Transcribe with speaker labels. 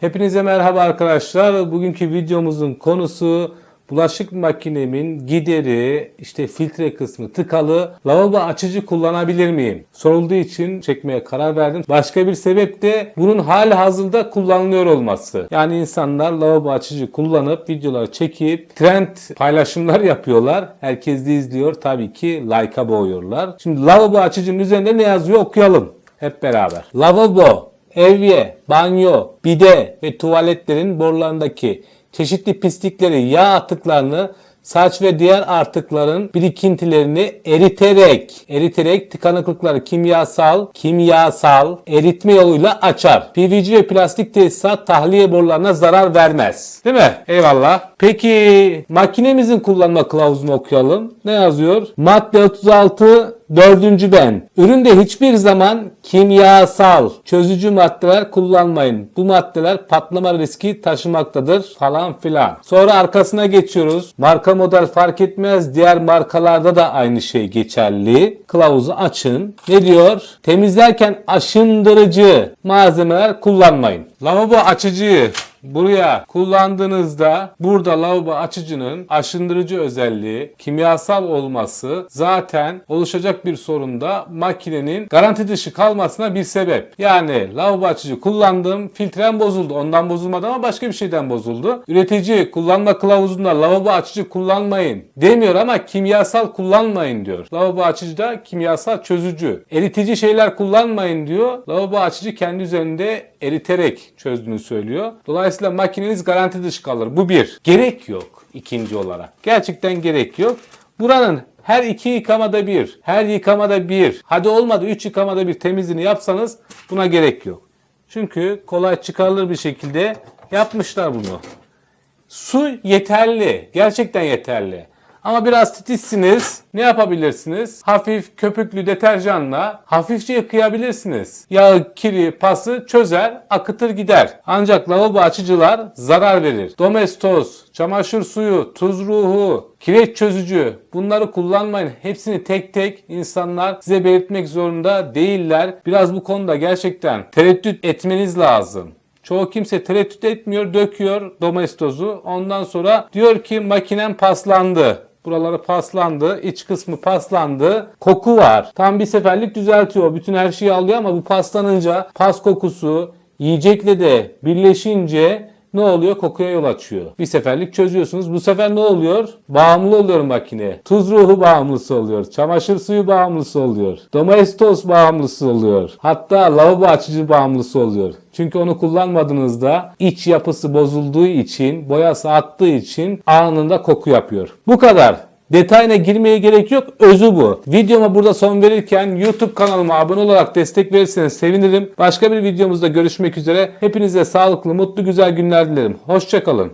Speaker 1: Hepinize merhaba arkadaşlar. Bugünkü videomuzun konusu bulaşık makinemin gideri, işte filtre kısmı tıkalı. Lavabo açıcı kullanabilir miyim? Sorulduğu için çekmeye karar verdim. Başka bir sebep de bunun hali hazırda kullanılıyor olması. Yani insanlar lavabo açıcı kullanıp videolar çekip trend paylaşımlar yapıyorlar. Herkes de izliyor. Tabii ki like'a boğuyorlar. Şimdi lavabo açıcının üzerinde ne yazıyor okuyalım hep beraber. Lavabo evye, banyo, bide ve tuvaletlerin borularındaki çeşitli pislikleri, yağ atıklarını, saç ve diğer artıkların birikintilerini eriterek, eriterek tıkanıklıkları kimyasal, kimyasal eritme yoluyla açar. PVC ve plastik tesisat tahliye borularına zarar vermez. Değil mi? Eyvallah. Peki makinemizin kullanma kılavuzunu okuyalım. Ne yazıyor? Madde 36 Dördüncü ben. Üründe hiçbir zaman kimyasal çözücü maddeler kullanmayın. Bu maddeler patlama riski taşımaktadır falan filan. Sonra arkasına geçiyoruz. Marka model fark etmez. Diğer markalarda da aynı şey geçerli. Kılavuzu açın. Ne diyor? Temizlerken aşındırıcı malzemeler kullanmayın. Lavabo açıcıyı Buraya kullandığınızda burada lavabo açıcının aşındırıcı özelliği, kimyasal olması zaten oluşacak bir sorunda makinenin garanti dışı kalmasına bir sebep. Yani lavabo açıcı kullandım, filtrem bozuldu. Ondan bozulmadı ama başka bir şeyden bozuldu. Üretici kullanma kılavuzunda lavabo açıcı kullanmayın demiyor ama kimyasal kullanmayın diyor. Lavabo açıcı da kimyasal çözücü. Eritici şeyler kullanmayın diyor. Lavabo açıcı kendi üzerinde eriterek çözdüğünü söylüyor. Dolayısıyla makineniz garanti dışı kalır. Bu bir. Gerek yok ikinci olarak. Gerçekten gerek yok. Buranın her iki yıkamada bir, her yıkamada bir, hadi olmadı üç yıkamada bir temizliğini yapsanız buna gerek yok. Çünkü kolay çıkarılır bir şekilde yapmışlar bunu. Su yeterli. Gerçekten yeterli. Ama biraz titizsiniz. Ne yapabilirsiniz? Hafif köpüklü deterjanla hafifçe yıkayabilirsiniz. Yağı, kiri, pası çözer, akıtır gider. Ancak lavabo açıcılar zarar verir. Domestos, çamaşır suyu, tuz ruhu, kireç çözücü bunları kullanmayın. Hepsini tek tek insanlar size belirtmek zorunda değiller. Biraz bu konuda gerçekten tereddüt etmeniz lazım. Çoğu kimse tereddüt etmiyor, döküyor domestozu. Ondan sonra diyor ki makinem paslandı. Buraları paslandı, iç kısmı paslandı. Koku var. Tam bir seferlik düzeltiyor. Bütün her şeyi alıyor ama bu paslanınca pas kokusu yiyecekle de birleşince ne oluyor? Kokuya yol açıyor. Bir seferlik çözüyorsunuz. Bu sefer ne oluyor? Bağımlı oluyor makine. Tuz ruhu bağımlısı oluyor. Çamaşır suyu bağımlısı oluyor. Domestos bağımlısı oluyor. Hatta lavabo açıcı bağımlısı oluyor. Çünkü onu kullanmadığınızda iç yapısı bozulduğu için, boyası attığı için anında koku yapıyor. Bu kadar. Detayına girmeye gerek yok. Özü bu. Videoma burada son verirken YouTube kanalıma abone olarak destek verirseniz sevinirim. Başka bir videomuzda görüşmek üzere. Hepinize sağlıklı, mutlu, güzel günler dilerim. Hoşçakalın.